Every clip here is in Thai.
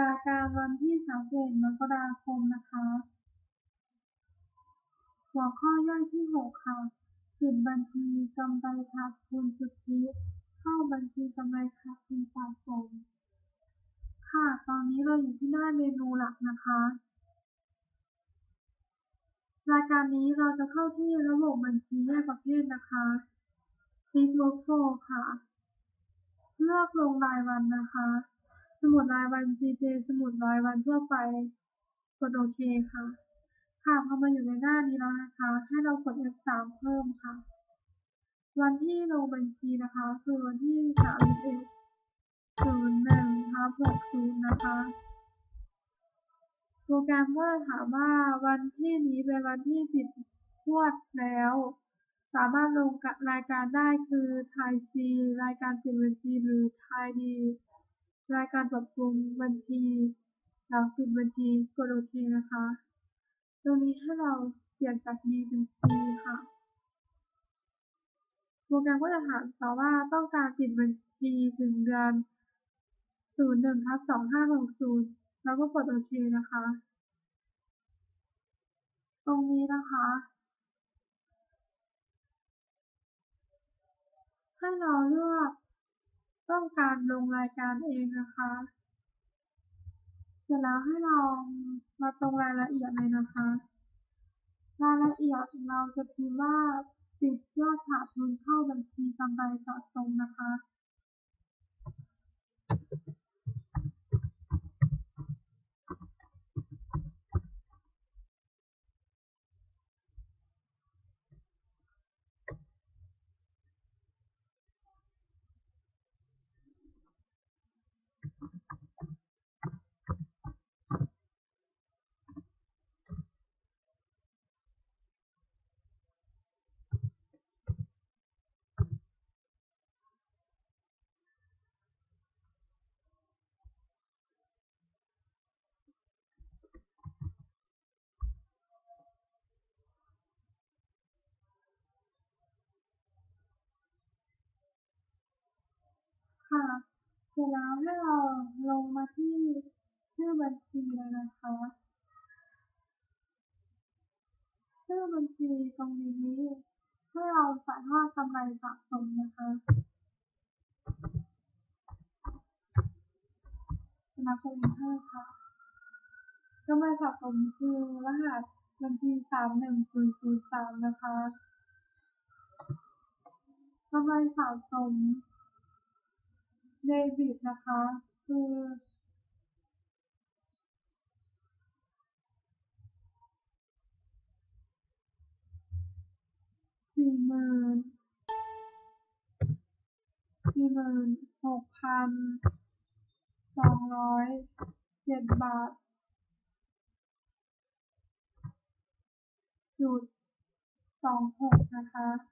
รายการวันที่ 31 มกราคม นะคะ หัวข้อย่อยที่ 6 ค่ะปิดบัญชีกำไรขาดทุนสุทธิเข้าบัญชีกำไรขาดทุนสะสม ค่ะ ตอนนี้เราอยู่ที่หน้าเมนูหลักนะคะ รายการนี้เราจะเข้าที่ระบบบัญชีแยกประเภทนะคะคลิก Workflow ค่ะ เลือกลงรายวันนะคะ สมุดรายวัน GJ สมุดรายวันทั่วไป กดโอเคค่ะ ค่ะพอมาอยู่ในหน้านี้แล้วนะคะ ให้เรากด F3 เพิ่มค่ะ วันที่ลงบัญชีนะคะ คือวันที่31 01ทับ60นะคะ โปรแกรมก็จะถามว่าวันที่นี้เป็นวันที่ปิดงวดแล้วสามารถลงรายการได้คือไทยซีรายการปิดบัญชีหรือไทยดี รายการปรับปรุงบัญชี หลังปิดบัญชีกดโอเคนะคะ ตรงนี้ให้เราเปลี่ยนจาก B เป็น C ค่ะ โปรแกรมก็จะถามต่อว่าต้องการปิดบัญชีถึงเดือน01ทับ2560 แล้วก็กดโอเคนะคะ ตรงนี้นะคะให้เราเลือก ต้องการลงรายการเองนะคะ เสร็จแล้วให้เรามาตรงรายละเอียดเลยนะคะ รายละเอียดเราจะพิมพ์ว่าปิดยอดขาดทุนเข้าบัญชีกำไรสะสมนะคะ ค่ะ เสร็จแล้วให้เราลงมาที่ชื่อบัญชีเลยนะคะ ชื่อบัญชีตรงนี้ให้เราใส่ว่ากำไรสะสมนะคะแล้วกด Enter ค่ะกำไรสะสมคือรหัสบัญชี31003นะคะกำไรสะสม เดบิตนะคะ คือสี่หมื่นสี่หมื่นหกพันสองร้อยเจ็ดบาท จุดสองหกนะคะ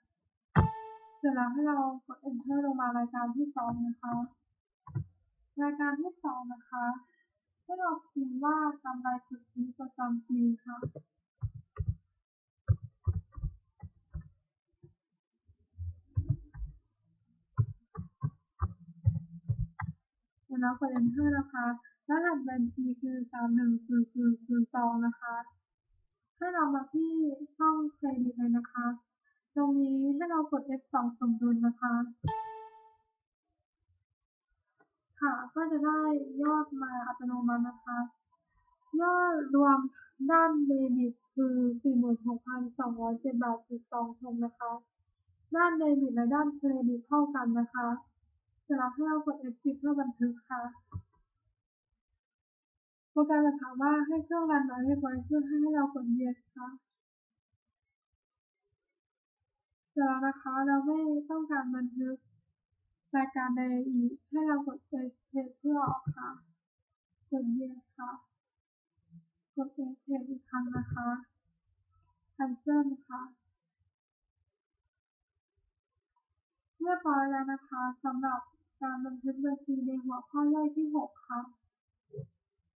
เสร็จแล้วให้เรากด enter ลงมารายการที่สองนะคะ รายการที่สองนะคะให้เราพิมพ์ว่ากำไรสุทธิประจำปีค่ะเสร็จแล้วกด enter นะคะรหัสบัญชีคือ 310002 นะคะ ให้เรามาที่ช่องเครดิตเลยนะคะ กด F2 สมดุลนะคะ ค่ะ ก็จะได้ยอดมาอัตโนมัตินะคะ ยอดรวมด้านเดบิตคือ 46,207บาทจุด26นะคะ ด้านเดบิตและด้านเครดิตเท่ากันนะคะเสร็จแล้วให้เรากด F10 เพื่อบันทึกค่ะโปรแกรมจะถามว่าให้เครื่องรันไว้เรียบร้อยชื่อให้เรากด Yes ค่ะ แล้วนะคะ เราไม่ต้องการบันทึกรายการใดอีก ให้เรากด Escape เพื่อออกค่ะ กด Yes ค่ะ กด Escape อีกครั้งนะคะ Cancel ค่ะเรียบร้อยแล้วนะคะสำหรับการบันทึกบัญชีในหัวข้อย่อยที่ 6 ค่ะ